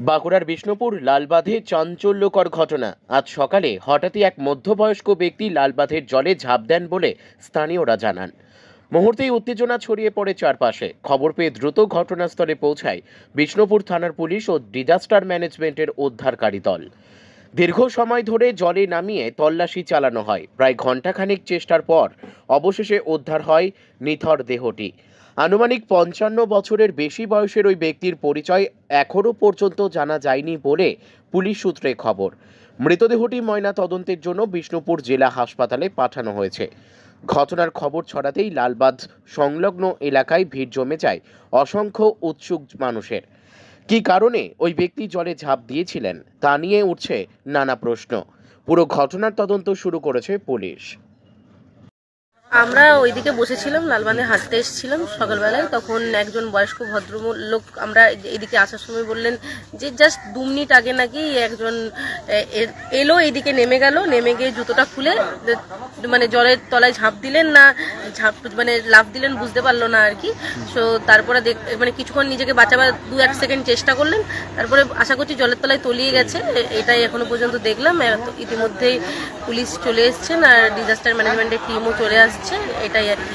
বাঁকুড়ার বিষ্ণুপুর লালবাঁধে চাঞ্চল্যকর ঘটনা। আজ সকালে হঠাৎই এক মধ্যবয়স্ক ব্যক্তি লালবাঁধের জলে ঝাঁপ দেন বলে স্থানীয়রা জানান। মুহূর্তেই উত্তেজনা ছড়িয়ে পড়ে চারপাশে। খবর পেয়ে দ্রুত ঘটনাস্থলে পৌঁছায় বিষ্ণুপুর থানার পুলিশ ও ডিজাস্টার ম্যানেজমেন্টের উদ্ধারকারী দল। দীর্ঘ সময় ধরে জলে নামিয়ে তল্লাশি চালানো হয়। প্রায় ঘণ্টাখানেক চেষ্টার পর অবশেষে উদ্ধার হয় নিথর দেহটি। আনুমানিক পঞ্চান্ন বছরের বেশি বয়সের ওই ব্যক্তির পরিচয় এখনও পর্যন্ত জানা যায়নি বলে পুলিশ সূত্রে খবর। মৃতদেহটি ময়না তদন্তের জন্য বিষ্ণুপুর জেলা হাসপাতালে পাঠানো হয়েছে। ঘটনার খবর ছড়াতেই লালবাদ সংলগ্ন এলাকায় ভিড় জমে যায় অসংখ্য উৎসুক মানুষের। কী কারণে ওই ব্যক্তি জলে ঝাঁপ দিয়েছিলেন তা নিয়ে উঠছে নানা প্রশ্ন। পুরো ঘটনার তদন্ত শুরু করেছে পুলিশ। আমরা ওইদিকে বসেছিলাম লালবান্ধে হাঁটতে এসেছিলাম সকালবেলায়। তখন একজন বয়স্ক ভদ্রলোক আমরা এদিকে আসার সময় বললেন যে, জাস্ট দু মিনিট আগে নাকি একজন এলো এইদিকে নেমে গেল। নেমে গিয়ে জুতোটা খুলে মানে জলের তলায় ঝাঁপ দিলেন না, ঝাঁপ মানে লাফ দিলেন, বুঝতে পারল না আর কি। সো তারপরে দেখ মানে কিছুক্ষণ নিজেকে বাঁচাবার দু এক সেকেন্ড চেষ্টা করলেন। তারপরে আশা করছি জলের তলায় তলিয়ে গেছে। এটাই এখনও পর্যন্ত দেখলাম। ইতিমধ্যেই পুলিশ চলে এসছেন আর ডিজাস্টার ম্যানেজমেন্টের টিমও চলে আসছে এটাই আর কি।